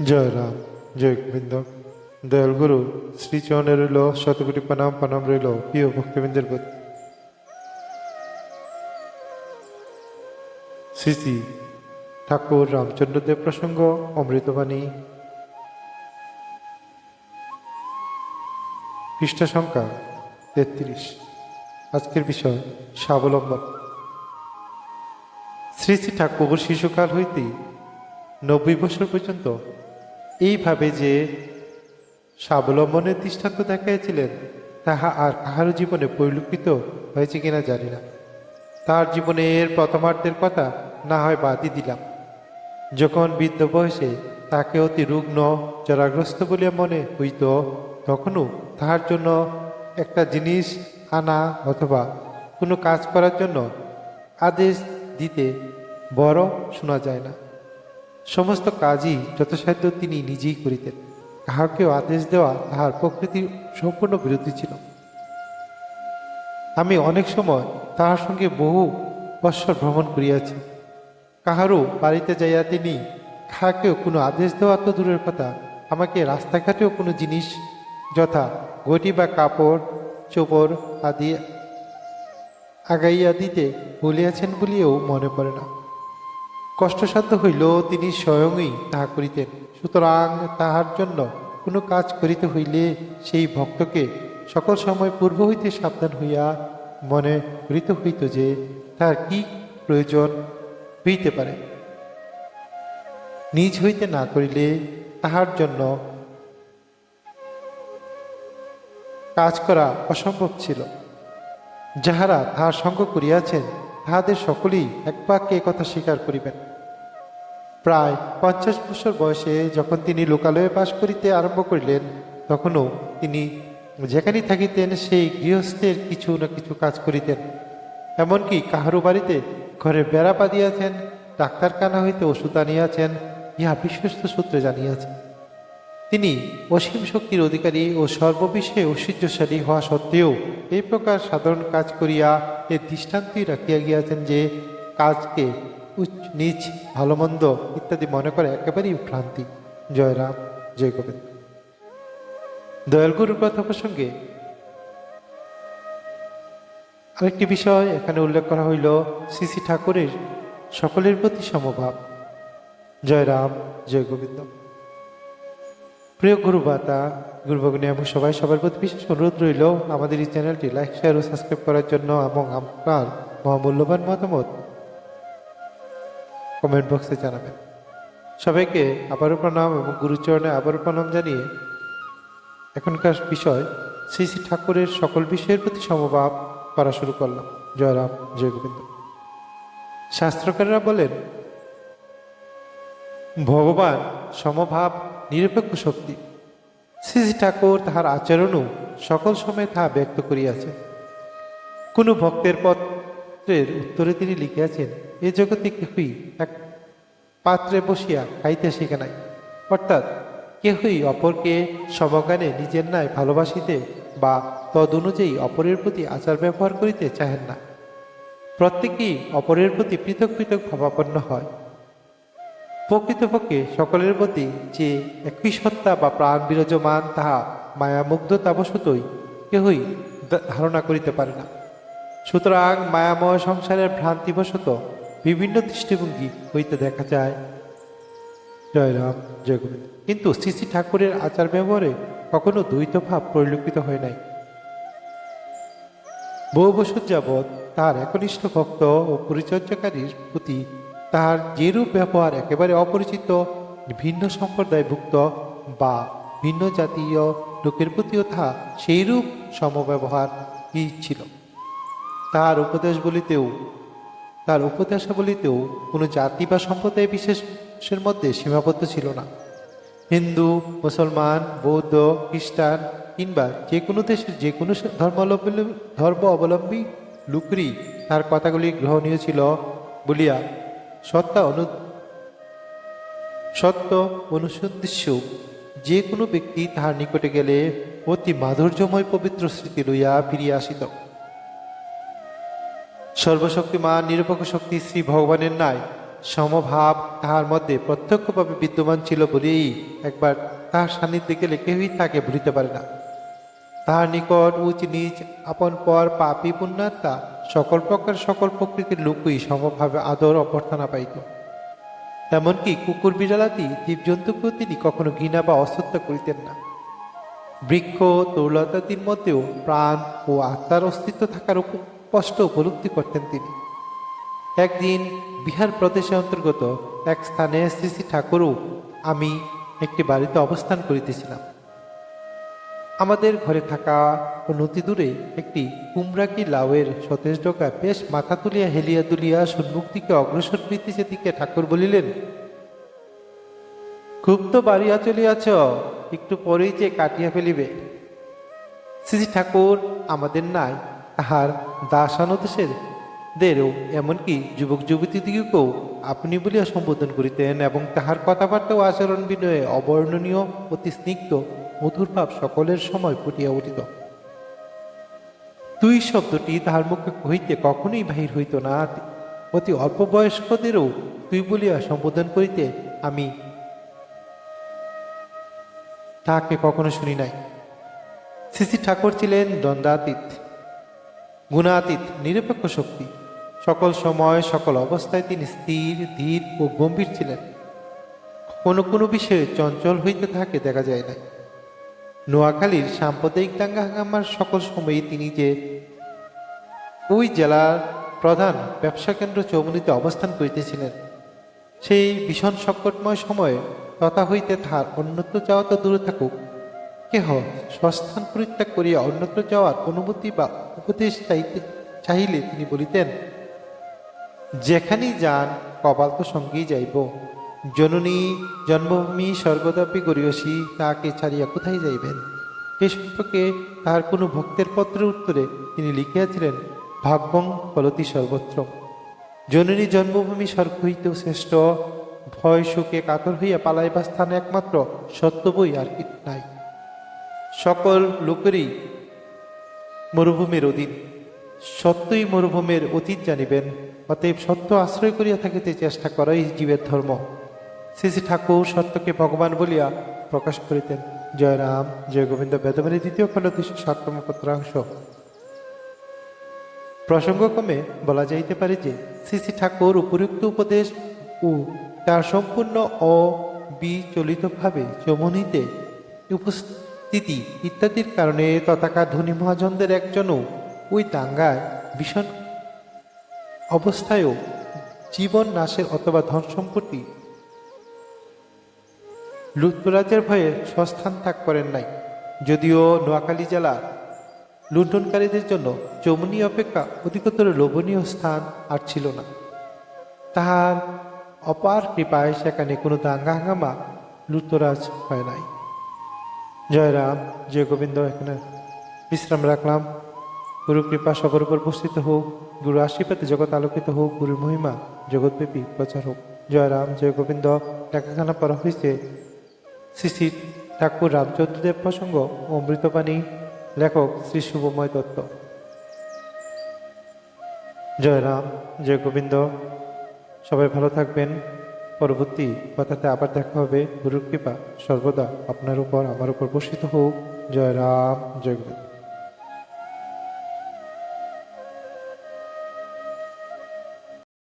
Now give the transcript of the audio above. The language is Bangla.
জয় রাম, জয় গোবিন্দ। দয়াল গুরু শ্রীচরণে রইল শতকোটি প্রণাম প্রণাম রইল প্রিয় ভক্তবৃন্দের প্রতি। শ্রী শ্রী ঠাকুর রামচন্দ্র দেব প্রসঙ্গ, অমৃতবাণী। পৃষ্ঠ সংখ্যা তেত্রিশ। আজকের বিষয় স্বাবলম্বন। শ্রী শ্রী ঠাকুর শিশুকাল হইতে নব্বই বছর পর্যন্ত এইভাবে যে স্বাবলম্বনের দৃষ্টান্ত দেখাইয়াছিলেন, তাহা আর কাহারও জীবনে পরিলক্ষিত হয়েছে কিনা জানি না। তার জীবনে এর প্রথমার্ধের কথা না হয় বাদই দিলাম। যখন বৃদ্ধ বয়সে তাকে অতি রুগ্ন, জরাগ্রস্ত বলিয়া মনে হইত, তখনও তাহার জন্য একটা জিনিস আনা অথবা কোনো কাজ করার জন্য আদেশ দিতে বড় শোনা যায় না। সমস্ত কাজই যথাসাধ্য তিনি নিজেই করিতেন। কাহাকেও আদেশ দেওয়া তাহার প্রকৃতির সম্পূর্ণ বিরোধী ছিল। আমি অনেক সময় তাহার সঙ্গে বহু বৎসর ভ্রমণ করিয়াছি। কাহারও বাড়িতে যাইয়া তিনি কাহাকেও কোনো আদেশ দেওয়া তো দূরের কথা, আমাকে রাস্তাঘাটেও কোনো জিনিস, যথা ঘটি বা কাপড়, চোপড় আদি আগাইয়া দিতে বলিয়াছেন বলিও মনে পড়ে না। কষ্টসাধ্য হইল তিনি স্বয়ংই তাহা করিতেন। সুতরাং তাহার জন্য কোনো কাজ করিতে হইলে সেই ভক্তকে সকল সময় পূর্ব হইতে সাবধান হইয়া মনে করিতে হইত যে তার কি প্রয়োজন হইতে পারে। নিজ হইতে না করিলে তাহার জন্য কাজ করা অসম্ভব ছিল। যাহারা তাহার সঙ্গ করিয়াছেন, তাহাদের সকলেই এক বাক্যে কথা স্বীকার করিবেন। প্রায় পঞ্চাশ বছর বয়সে যখন তিনি লোকালয়ে বাস করিতে আরম্ভ করিলেন, তখনও তিনি যেখানে থাকিতেন সেই গৃহস্থের কিছু না কিছু কাজ করিতেন। এমনকি কাহারো বাড়িতে ঘরে বেড়া পাদিয়াছেন ডাক্তারখানা হইতে ওষুধ আনিয়াছেন, ইহা বিশ্বস্ত সূত্রে জানিয়াছেন তিনি অসীম শক্তির অধিকারী ও সর্ববিষয়ে ঐশ্বর্যশালী হওয়া সত্ত্বেও এই প্রকার সাধারণ কাজ করিয়া এ দৃষ্টান্তই রাখিয়া গিয়াছেন যে, কাজকে উচ্চ, নিচ ভালো মন্দ ইত্যাদি মনে করে একেবারেই ভ্রান্তি। জয় রাম, জয় গোবিন্দ। দয়ালগুরুর কথা প্রসঙ্গে আরেকটি বিষয় এখানে উল্লেখ করা হইল শ্রী ঠাকুরের সকলের প্রতি সমভাব। জয় রাম, জয় গোবিন্দ। প্রিয় গুরু বাতা গুরুভগ্নি এবং সবাই সবার প্রতি বিশেষ অনুরোধ রইল আমাদের এই চ্যানেলটি লাইক, শেয়ার ও সাবস্ক্রাইব করার জন্য এবং আপনার মহামূল্যবান মতামত কমেন্ট বক্সে জানাবেন। সবাইকে আবারও প্রণাম এবং গুরুচরণে আবারও প্রণাম জানিয়ে এখনকার বিষয় শ্রী শ্রী ঠাকুরের সকল বিষয়ের প্রতি সমভাব করা শুরু করলাম। জয়রাম জয় গোবিন্দ। শাস্ত্রকাররা বলেন, ভগবান সমভাব, নিরপেক্ষ শক্তি। শ্রী শ্রী ঠাকুর তাহার আচরণও সকল সময় তাহা ব্যক্ত করিয়াছে কোনো ভক্তের পত্রের উত্তরে তিনি লিখিয়াছেন, এ জগতে কেহই এক পাত্রে বসিয়া খাইতে শিখে নাই। অর্থাৎ কেহই অপরকে সমগানে নিজের ন্যায় ভালোবাসিতে বা তদ অনুযায়ী অপরের প্রতি আচার ব্যবহার করিতে চাহেন না। প্রত্যেকেই অপরের প্রতি পৃথক পৃথক ভাবাপন্ন হয়। প্রকৃতপক্ষে সকলের প্রতি যে একই সত্তা বা প্রাণ বিরাজমান, তাহা মায়ামুগ্ধতাবশতই কেহই ধারণা করিতে পারে না। সুতরাং মায়াময় সংসারের ভ্রান্তিবশত বিভিন্ন দৃষ্টিভঙ্গি হইতে দেখা যায়। জয় রাম, জয় কিন্তু শ্রী ঠাকুরের আচার ব্যবহারে কখনো দ্বৈত ভাব পরিলক্ষিত হয় নাই। বহু বছর যাবৎ তাহার একনিষ্ঠ ভক্ত ও পরিচর্যাকারীর প্রতি তাহার যেরূপ ব্যবহার একেবারে অপরিচিত, ভিন্ন সম্প্রদায়ভুক্ত বা ভিন্ন জাতীয় লোকের প্রতিও তাহা সেইরূপ সমব্যবহার ছিল। তাহার উপদেশ বলিতেও তার উপদেশাবলিতেও কোনো জাতি বা সম্প্রদায় বিশেষের মধ্যে সীমাবদ্ধ ছিল না। হিন্দু, মুসলমান, বৌদ্ধ, খ্রিস্টান কিংবা যে কোনো দেশের যে কোনো ধর্মাবলম্বী ধর্ম অবলম্বী লুকরি তার কথাগুলি গ্রহণীয় ছিল বলিয়া সত্তা অনু সত্য অনুসদৃশ্য যে কোনো ব্যক্তি তাহার নিকটে গেলে অতি মাধুর্যময় পবিত্র স্মৃতি লইয়া ফিরিয়া আসিত। সর্বশক্তিমান, নিরপেক্ষ শক্তি শ্রী ভগবানের ন্যায়। সমভাব তাহার মধ্যে প্রত্যক্ষভাবে বিদ্যমান ছিল বলেই একবার তাহার সান্নিধ্যে গেলে কেউই তাকে ভুলিতে পারে না। তাহার নিকট উচ নিচ আপন পর পাপি পুণ্যাত্মা সকল প্রকার সকল প্রকৃতির লোকই সমভাবে আদর অভ্যর্থনা পাইত। এমনকি কুকুর বিড়ালাদি জীবজন্তুকেও তিনি কখনো ঘৃণা বা অশ্রদ্ধা করিতেন না। বৃক্ষ তৌলতাদির মধ্যেও প্রাণ ও আত্মার অস্তিত্ব থাকার স্পষ্ট উপলব্ধি করতেন তিনি। একদিন বিহার প্রদেশের অন্তর্গত এক স্থানে শ্রী শ্রী ঠাকুরও আমি একটি বাড়িতে অবস্থান করিতেছিলাম। আমাদের ঘরে থাকা নতি দূরে একটি কুমড়াকি লাউয়ের সতেজ ডোকা বেশ মাথা তুলিয়া হেলিয়া দুলিয়া সম্মুখ দিকে অগ্রসর হইতেছে দিকে ঠাকুর বলিলেন, খুব তো বাড়িয়া চলিয়াছ, একটু পরেই যে কাটিয়া ফেলিবে। শ্রী ঠাকুর আমাদের নাই তাহার দাসানুদেশের দেরও এমনকি যুবক যুবতীদিগকেও আপনি বলিয়া সম্বোধন করিতেন এবং তাহার কথাবার্তা ও আচরণ বিনয়ে অবর্ণনীয় অতি স্নিগ্ধ মধুর ভাব সকলের সময় ফুটিয়া উঠিত। তুই শব্দটি তাহার মুখে কহিতে কখনোই বাহির হইত না। অতি অল্প বয়স্কদেরও তুই বলিয়া সম্বোধন করিতে আমি তাহাকে কখনো শুনি নাই। শ্রী ঠাকুর ছিলেন দ্বন্দ্বাতীত গুণাতীত, নিরপেক্ষ শক্তি। সকল সময়, সকল অবস্থায় তিনি স্থির, ধীর ও গম্ভীর ছিলেন। কোনো কোনো বিষয়ে চঞ্চল হইতে থাকে দেখা যায় না নোয়াখালীর সাম্প্রদায়িক দাঙ্গা হাঙ্গামার সকল সময়ই তিনি যে ওই জেলার প্রধান ব্যবসা কেন্দ্র চৌমুনিতে অবস্থান করিতেছিলেন, সেই ভীষণ সংকটময় সময়ে তথা হইতে তাহার অন্যত্র যাওয়া তো দূরে থাকুক কেহ স্বস্থান পরিত্যাগ করিয়া অন্যত্র যাওয়ার অনুমতি বা উপদেশ চাইতে, চাহিলে তিনি বলিতেন, যেখানেই যান, কপাল তো সঙ্গেই যাইব। জননী, জন্মভূমি স্বর্গদাপি গরিয়সী তাকে ছাড়িয়া কোথায় যাইবেন? এ সম্পর্কে তাহার কোনো ভক্তের পত্রের উত্তরে তিনি লিখিয়াছিলেন ভাগ্যং ফলতি সর্বত্র। জননী জন্মভূমি স্বর্গ হইতেও শ্রেষ্ঠ। ভয় সুখে কাতর হইয়া পালাইবার স্থান একমাত্র সত্য বই আর কি নাই। সকল লোকেরই মরুভূমির অধীন। সত্যই মরুভূমির অতীত জানিবেন, অতএব সত্য আশ্রয় করিয়া থাকিতে চেষ্টা করাই জীবের ধর্ম। শ্রী ঠাকুর সত্যকে ভগবান বলিয়া প্রকাশ করিতেন। জয় রাম, জয় গোবিন্দ বেদমানি দ্বিতীয় খণ্ড দুশো সাততম পত্রাংশ। প্রসঙ্গক্রমে বলা যাইতে পারে যে, শ্রী শ্রী ঠাকুর উপযুক্ত উপদেশ ও তার সম্পূর্ণ অবিচলিতভাবে চমনিতে উপস্থিতি ইত্যাদির কারণে তথাকার ধনী মহাজনদের একজনও ওই দাঙ্গায় ভীষণ অবস্থায়ও জীবন নাশের অথবা ধন সম্পত্তি লুটতরাজের ভয়ে স্বস্থান ত্যাগ করেন নাই। যদিও নোয়াখালী জেলা লুণ্ঠনকারীদের জন্য চৌমনি অপেক্ষা অধিকতর লোভনীয় স্থান আর ছিল না। তাহার অপার কৃপায় সেখানে কোনো দাঙ্গা হাঙ্গামা লুটতরাজ হয় নাই। জয় রাম, জয় গোবিন্দ, এখানে বিশ্রাম রাখলাম। গুরু কৃপা সবার উপর উপস্থিত হোক গুরু আশীর্বাদে জগৎ আলোকিত হোক, গুরুর মহিমা জগৎব্যাপী প্রচার হোক। জয় রাম, জয় গোবিন্দ লেখাখানা পড়া হয়েছে শ্রী ঠাকুর রামচন্দ্রদেব প্রসঙ্গ অমৃতবাণী, লেখক শ্রী শুভময় দত্ত। জয় রাম, জয় গোবিন্দ। সবাই ভালো থাকবেন। পরবর্তী কথাতে আবার দেখা হবে। গুরুর কৃপা সর্বদা আপনার উপর, আমার উপর বর্ষিত হোক। জয় রাম, জয় গোবিন্দ।